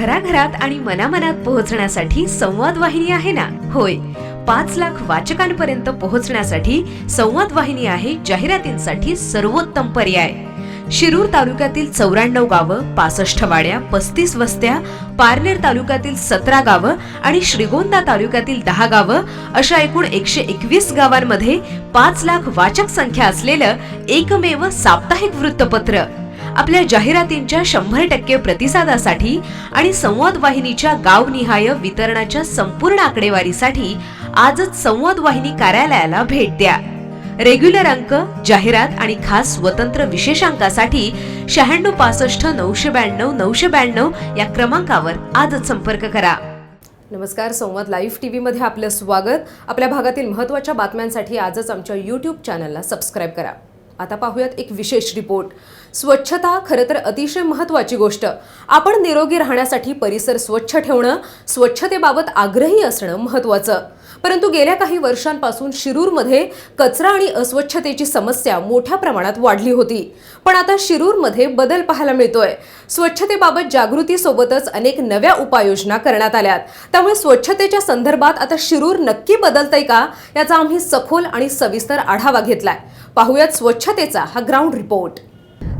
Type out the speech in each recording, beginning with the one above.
घराघरात आणि मनामनात पोहोचण्यासाठी संवाद वाहिनी आहे ना? होय. पाच लाख वाचकांपर्यंत पोहोचण्यासाठी संवाद वाहिनी आहे जाहिरातींसाठी सर्वोत्तम पर्याय. शिरूर तालुक्यातील चौऱ्याण्णव गावं पासष्ट वाड्या पस्तीस वस्त्या पारनेर तालुक्यातील सतरा गावं आणि श्रीगोंदा तालुक्यातील दहा गावं अशा एकूण एकशे एकवीस गावांमध्ये पाच लाख वाचक संख्या असलेलं एकमेव साप्ताहिक वृत्तपत्र. आपल्या जाहिरातींच्या शंभर टक्के प्रतिसादासाठी आणि संवाद वाहिनीच्या गावनिहाय वितरणाच्या संपूर्ण आकडेवारीसाठी आजच संवाद वाहिनी कार्यालयाला भेट द्या. रेग्युलर अंक जाहिरात आणि खास स्वतंत्र विशेषांकासाठी शहाण्णव पासष्ट नऊशे ब्याण्णव नऊशे ब्याण्णव या क्रमांकावर आजच संपर्क करा. नमस्कार संवाद लाईव्ह टी व्हीमध्ये आपलं स्वागत. आपल्या भागातील महत्त्वाच्या बातम्यांसाठी आजच आमच्या यूट्यूब चॅनलला सबस्क्राईब करा. आता पाहूयात एक विशेष रिपोर्ट स्वच्छता खरं तर अतिशय महत्त्वाची गोष्ट. आपण निरोगी राहण्यासाठी परिसर स्वच्छ ठेवणं स्वच्छतेबाबत आग्रही असणं महत्त्वाचं. परंतु गेल्या काही वर्षांपासून शिरूरमध्ये कचरा आणि अस्वच्छतेची समस्या मोठ्या प्रमाणात वाढली होती. पण आता शिरूरमध्ये बदल पाहायला मिळतोय. स्वच्छतेबाबत जागृतीसोबतच अनेक नव्या उपाययोजना करण्यात आल्यात. त्यामुळे स्वच्छतेच्या संदर्भात आता शिरूर नक्की बदलतंय का याचा आम्ही सखोल आणि सविस्तर आढावा घेतलाय. पाहूयात स्वच्छतेचा हा ग्राउंड रिपोर्ट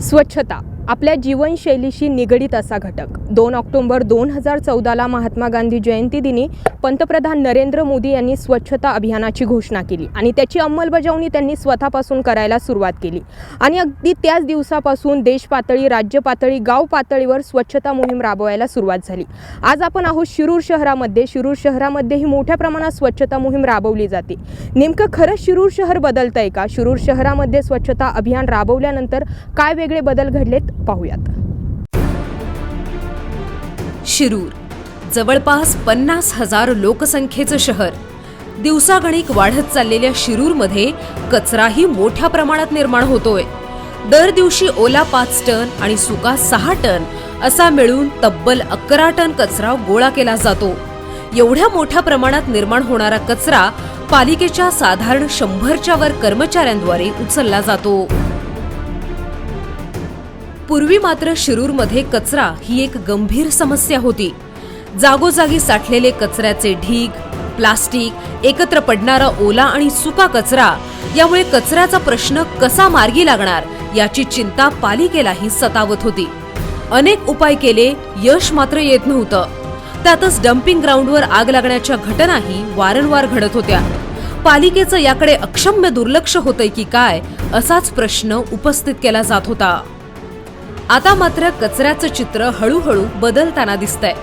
स्वच्छता. आपल्या जीवनशैलीशी निगडीत असा घटक. दोन ऑक्टोबर दोन हजार चौदाला महात्मा गांधी जयंती दिनी पंतप्रधान नरेंद्र मोदी यांनी स्वच्छता अभियानाची घोषणा केली आणि त्याची अंमलबजावणी त्यांनी स्वतःपासून करायला सुरुवात केली. आणि अगदी त्याच दिवसापासून देश पातळी राज्य पातळी गाव पातळीवर स्वच्छता मोहीम राबवायला सुरुवात झाली. आज आपण आहोत शिरूर शहरामध्ये. शिरूर शहरामध्येही मोठ्या प्रमाणात स्वच्छता मोहीम राबवली जाते. नेमकं खरंच शिरूर शहर बदलतंय का? शिरूर शहरामध्ये स्वच्छता अभियान राबवल्यानंतर काय वेगळे बदल घडलेत? पाहूयात. शिरूर जवळपास पन्नास हजार लोकसंख्येचं शहर. दिवसागणिक वाढत चाललेल्या शिरूरमध्ये कचराही मोठ्या प्रमाणात निर्माण होतोय. दर दिवशी ओला पाच टन आणि सुका सहा टन असा मिळून तब्बल अकरा टन कचरा गोळा केला जातो. एवढ्या मोठ्या प्रमाणात निर्माण होणारा कचरा पालिकेच्या साधारण शंभरच्या वर कर्मचाऱ्यांद्वारे उचलला जातो. पूर्वी मात्र शिरूरमध्ये कचरा ही एक गंभीर समस्या होती. जागोजागी साठलेले कचऱ्याचे ढीग प्लास्टिक एकत्र पडणारा ओला आणि सुका कचरा यामुळे कचऱ्याचा प्रश्न कसा मार्गी लागणार याची चिंता पालिकेलाही सतावत होती. अनेक उपाय केले यश मात्र येत नव्हतं. त्यातच डम्पिंग ग्राउंडवर आग लागण्याच्या घटनाही वारंवार घडत होत्या. पालिकेचं याकडे अक्षम्य दुर्लक्ष होतंय की काय असाच प्रश्न उपस्थित केला जात होता. आता मात्र कचऱ्याचं चित्र हळूहळू बदलताना दिसतंय.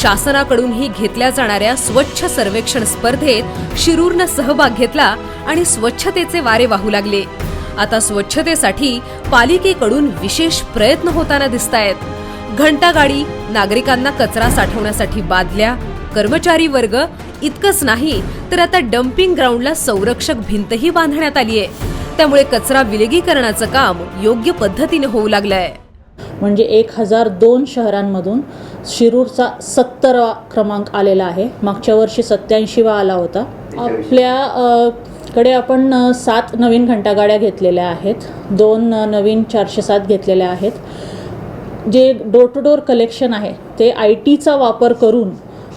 शासनाकडूनही घेतल्या जाणाऱ्या स्वच्छ सर्वेक्षण स्पर्धेत शिरूरनं सहभाग घेतला आणि स्वच्छतेचे वारे वाहू लागले. आता स्वच्छतेसाठी पालिकेकडून विशेष प्रयत्न होताना दिसतायत. घंटागाडी नागरिकांना कचरा साठवण्यासाठी बादल्या कर्मचारी वर्ग इतकंच नाही तर आता डम्पिंग ग्राउंडला संरक्षक भिंतही बांधण्यात आली आहे त्यामुळे कचरा विलगीकरणाचं काम योग्य पद्धतीने होऊ लागलंय. म्हणजे एक हजार दोन शहरांमधून शिरूरचा सत्तरवा क्रमांक आलेला आहे. मागच्या वर्षी सत्याऐंशीवा आला होता. आपल्या कडे आपण सात नवीन घंटागाड्या घेतलेल्या आहेत. दोन नवीन चारशे सात घेतलेल्या आहेत. जे डोर टू डोर कलेक्शन आहे ते आय टीचा वापर करून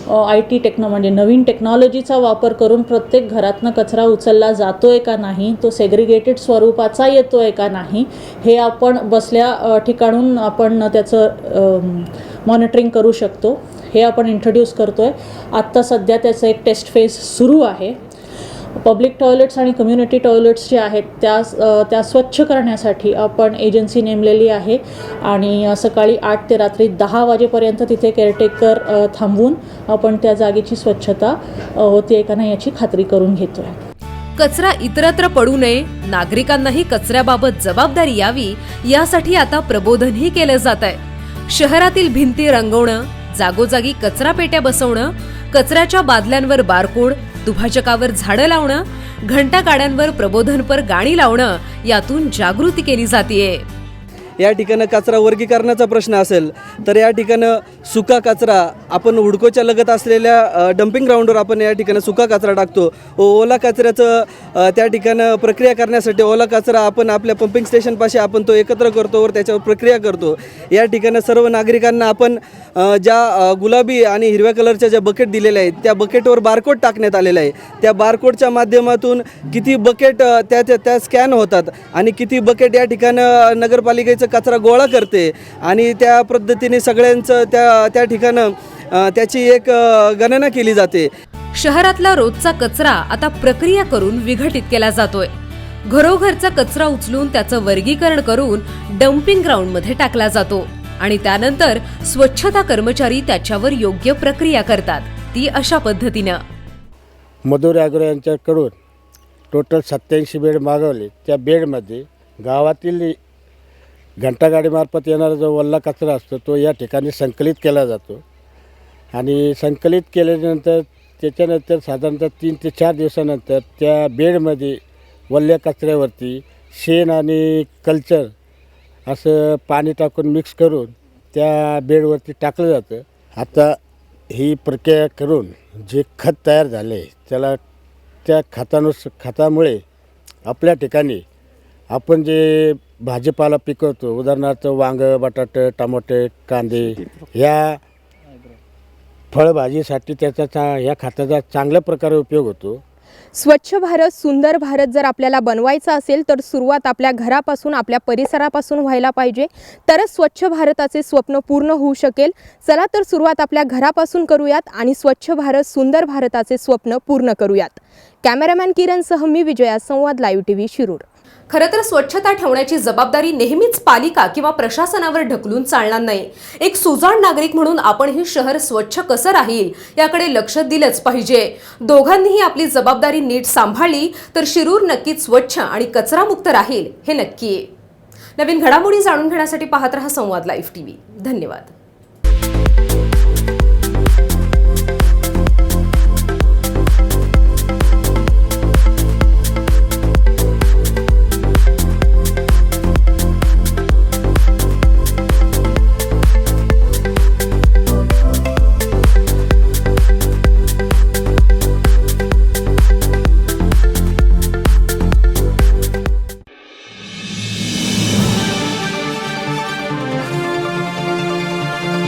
आय टी टेक्नो म्हणजे नवीन टेक्नॉलॉजीचा वापर करून प्रत्येक घरातनं कचरा उचलला जातो आहे का नाही तो सेग्रिगेटेड स्वरूपाचा येतो आहे का नाही हे आपण बसल्या ठिकाणून आपण त्याचं मॉनिटरिंग करू शकतो. हे आपण इंट्रोड्यूस करतो आहे आत्ता सध्या त्याचं एक टेस्ट फेज सुरू आहे. पब्लिक टॉयलेट्स आणि कम्युनिटी टॉयलेट्स जे आहेत त्या त्या स्वच्छ करण्यासाठी आपण एजन्सी नेमलेली आहे आणि सकाळी आठ ते रात्री दहा वाजेपर्यंत तिथे केअरटेकर थांबवून आपण त्या जागेची स्वच्छता होते का नाही याची खात्री करून घेतो आहे कचरा इतरत्र पडू नये नागरिकांनाही कचऱ्याबाबत जबाबदारी यावी यासाठी आता प्रबोधनही केलं जात आहे शहरातील भिंती रंगवणं जागोजागी कचरा पेट्या बसवणं कचऱ्याच्या बादल्यांवर बारकोड दुभाजकावर झाडं लावणं घंटा गाड्यांवर प्रबोधनपर गाणी लावणं यातून जागृती केली जातीये. या ठिकाणं कचरा वर्गीकरणाचा प्रश्न असेल तर या ठिकाणं सुका कचरा आपण हुडकोच्या लगत असलेल्या डम्पिंग ग्राउंडवर आपण या ठिकाणी सुका कचरा टाकतो. व ओला कचऱ्याचं त्या ठिकाणं प्रक्रिया करण्यासाठी ओला कचरा आपण आपल्या पंपिंग स्टेशनपाशी आपण तो एकत्र करतो वर त्याच्यावर प्रक्रिया करतो. या ठिकाणं सर्व नागरिकांना आपण ज्या गुलाबी आणि हिरव्या कलरच्या ज्या बकेट दिलेल्या आहेत त्या बकेटवर बारकोड टाकण्यात आलेला आहे. त्या बारकोडच्या माध्यमातून किती बकेट त्या त्या त्या स्कॅन होतात आणि किती बकेट या ठिकाणं नगरपालिकेचं कचरा गोळा करते आणि त्या पद्धतीने सगळ्यांचं त्या त्या ठिकाणं त्याची एक गणना केली जाते. शहरातला रोजचा कचरा आता प्रक्रिया करून विघटित केला जातोय. घरोघरचा कचरा उचलून त्याचं वर्गीकरण करून डम्पिंग ग्राउंडमध्ये टाकला जातो आणि त्यानंतर स्वच्छता कर्मचारी त्याच्यावर योग्य प्रक्रिया करतात. ती अशा पद्धतीनं. मधुर ॲग्रो यांच्याकडून टोटल सत्याऐंशी बेड मागवले. त्या बेडमध्ये गावातील घंटागाडीमार्फत येणारा जो वल्ला कचरा असतो तो या ठिकाणी संकलित केला जातो. आणि संकलित केल्यानंतर त्याच्यानंतर साधारणतः तीन ते चार दिवसानंतर त्या बेडमध्ये वल्ल्या कचऱ्यावरती शेण आणि कल्चर असं पाणी टाकून मिक्स करून त्या बेडवरती टाकलं जातं. आता ही प्रक्रिया करून जे खत तयार झाले त्याला त्या खतानुस खतामुळे आपल्या ठिकाणी आपण जे भाजीपाला पिकवतो उदाहरणार्थ वांगं बटाटे टमाटे कांदे ह्या फळभाजीसाठी त्याचा चा ह्या खताचा चांगल्या प्रकारे उपयोग होतो. स्वच्छ भारत सुंदर भारत जर आपल्याला बनवायचा असेल तर सुरुवात आपल्या घरापासून आपल्या परिसरापासून व्हायला पाहिजे. तरच स्वच्छ भारताचे स्वप्न पूर्ण होऊ शकेल. चला तर सुरुवात आपल्या घरापासून करूयात आणि स्वच्छ भारत सुंदर भारताचे स्वप्न पूर्ण करूयात. कॅमेरामॅन किरणसह मी विजया संवाद लाईव्ह टी व्ही शिरूर. खरं तर स्वच्छता ठेवण्याची जबाबदारी नेहमीच पालिका किंवा प्रशासनावर ढकलून चालणार नाही. एक सुजाण नागरिक म्हणून आपण हे शहर स्वच्छ कसं राहील याकडे लक्ष दिलंच पाहिजे. दोघांनीही आपली जबाबदारी नीट सांभाळली तर शिरूर नक्कीच स्वच्छ आणि कचरामुक्त राहील हे नक्की. नवीन घडामोडी जाणून घेण्यासाठी पाहत रहा संवाद लाईव्ह टीव्ही धन्यवाद.